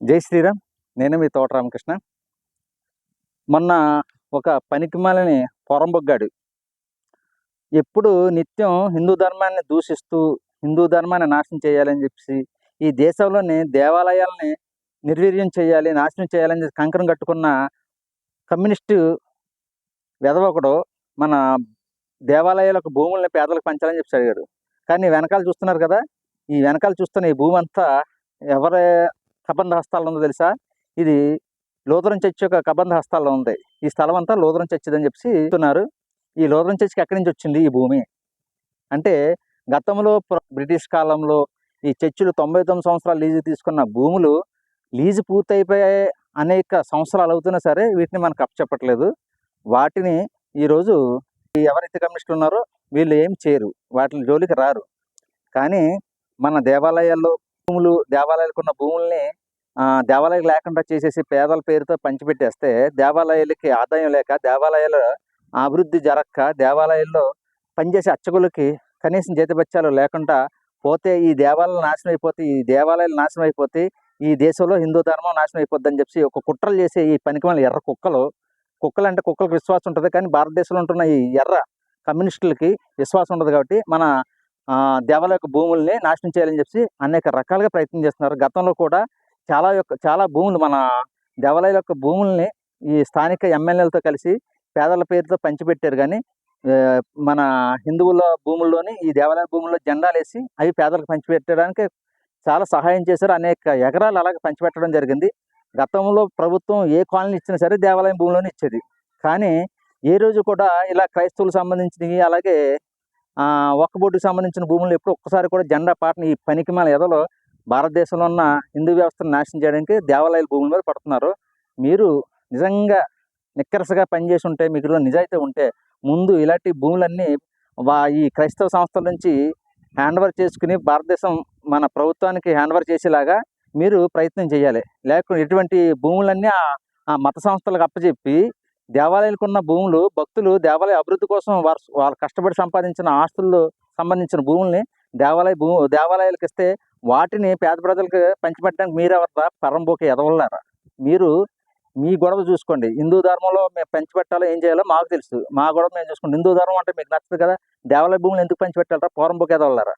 జై శ్రీరామ్. నేను మీ తోట రామకృష్ణ. మొన్న ఒక పనికిమాలని పొరంబొగ్గాడు. ఎప్పుడు నిత్యం హిందూ ధర్మాన్ని దూషిస్తూ హిందూ ధర్మాన్ని నాశనం చేయాలని చెప్పేసి ఈ దేశంలోని దేవాలయాలని నిర్వీర్యం చేయాలి నాశనం చేయాలని చెప్పి కంకణం కట్టుకున్న కమ్యూనిస్టు వెధవ ఒకడు మన దేవాలయాలకు భూముల్ని పేదలకు పంచాలని చెప్పి అడిగాడు. కానీ వెనకాల చూస్తున్నారు కదా ఈ వెనకాల చూస్తున్న ఈ భూమి అంతా ఎవరి కబంధ హస్తాల్లో ఉందో తెలుసా? ఇది లోదరం చర్చి యొక్క కబంధ హస్తాల్లో ఉంది. ఈ స్థలం అంతా లోదరం చర్చిదని అని చెప్పి చెప్తున్నారు. ఈ లోదరం చర్చికి ఎక్కడి నుంచి వచ్చింది ఈ భూమి? అంటే గతంలో బ్రిటిష్ కాలంలో ఈ చర్చిలు తొంభై తొమ్మిది సంవత్సరాలు లీజు తీసుకున్న భూములు లీజు పూర్తయిపోయే అనేక సంవత్సరాలు అవుతున్నా సరే వీటిని మనకు అప్పచెప్పట్లేదు వాటిని ఈరోజు ఎవరైతే కమ్యూనిస్టులు ఉన్నారో వీళ్ళు ఏం చేయరు. వాటి జోలికి రారు. కానీ మన దేవాలయాల్లో భూములు దేవాలయాలకు ఉన్న భూముల్ని ఆ, దేవాలయాలు లేకుండా చేసేసి పేదల పేరుతో పంచిపెట్టేస్తే దేవాలయాలకి ఆదాయం లేక దేవాలయాలు అభివృద్ధి జరగక దేవాలయాల్లో పనిచేసే అర్చకులకి కనీసం జీతబత్యాలు లేకుండా పోతే ఈ దేవాలయాలు నాశనం అయిపోతే ఈ దేవాలయాలు నాశనం అయిపోతే ఈ దేశంలో హిందూ ధర్మం నాశనం అయిపోద్ది అని చెప్పి ఒక కుట్రలు చేసే ఈ పనికి ఎర్ర కుక్కలు కుక్కలు అంటే కుక్కలకు విశ్వాసం ఉంటుంది కానీ భారతదేశంలో ఉంటున్న ఈ ఎర్ర కమ్యూనిస్టులకి విశ్వాసం ఉండదు కాబట్టి మన దేవాల యొక్క భూముల్ని నాశనం చేయాలని చెప్పి అనేక రకాలుగా ప్రయత్నం చేస్తున్నారు. గతంలో కూడా చాలా యొక్క చాలా భూములు మన దేవాలయాల యొక్క భూముల్ని ఈ స్థానిక ఎమ్మెల్యేలతో కలిసి పేదల పేరుతో పంచిపెట్టారు. కానీ మన హిందువుల భూముల్లోని ఈ దేవాలయ భూముల్లో జెండాలు వేసి అవి పేదలకు పంచిపెట్టడానికి చాలా సహాయం చేశారు. అనేక ఎకరాలు అలాగే పంచిపెట్టడం జరిగింది. గతంలో ప్రభుత్వం ఏ కాలనీ ఇచ్చినా సరే దేవాలయం భూమిలోనే ఇచ్చేది. కానీ ఏ రోజు కూడా ఇలా క్రైస్తవులకు సంబంధించినవి అలాగే ఒక్క బోర్డుకి సంబంధించిన భూములు ఎప్పుడు ఒక్కసారి కూడా జెండా పాటను ఈ పనికి మన ఎదలో భారతదేశంలో ఉన్న హిందూ వ్యవస్థను నాశనం చేయడానికి దేవాలయాల భూముల మీద పడుతున్నారు. మీరు నిజంగా నిక్కరసగా పనిచేసి ఉంటే మీకు నిజాయితీ ఉంటే ముందు ఇలాంటి భూములన్నీ వా ఈ క్రైస్తవ సంస్థల నుంచి హ్యాండ్ ఓవర్ చేసుకుని భారతదేశం మన ప్రభుత్వానికి హ్యాండ్ ఓవర్ చేసేలాగా మీరు ప్రయత్నం చేయాలి. లేకుంటే ఇటువంటి భూములన్నీ ఆ మత సంస్థలకు అప్పచెప్పి దేవాలయాలకు ఉన్న భూములు భక్తులు దేవాలయ అభివృద్ధి కోసం వారు వాళ్ళు కష్టపడి సంపాదించిన ఆస్తులు సంబంధించిన భూముల్ని దేవాలయ భూ దేవాలయాలకు ఇస్తే వాటిని పేద ప్రజలకు పంచిపెట్టడానికి మీరెవరా పరంబోకి ఎదవలరా మీరు మీ గొడవ చూసుకోండి. హిందూ ధర్మంలో మేము పంచిపెట్టాలో ఏం చేయాలో మాకు తెలుసు. మా గొడవ మేము చూసుకోండి హిందూ ధర్మం అంటే మీకు నచ్చదు కదా? దేవాలయ భూములు ఎందుకు పంచిపెట్టాలరా? పోరంబోకి ఎదవలేరా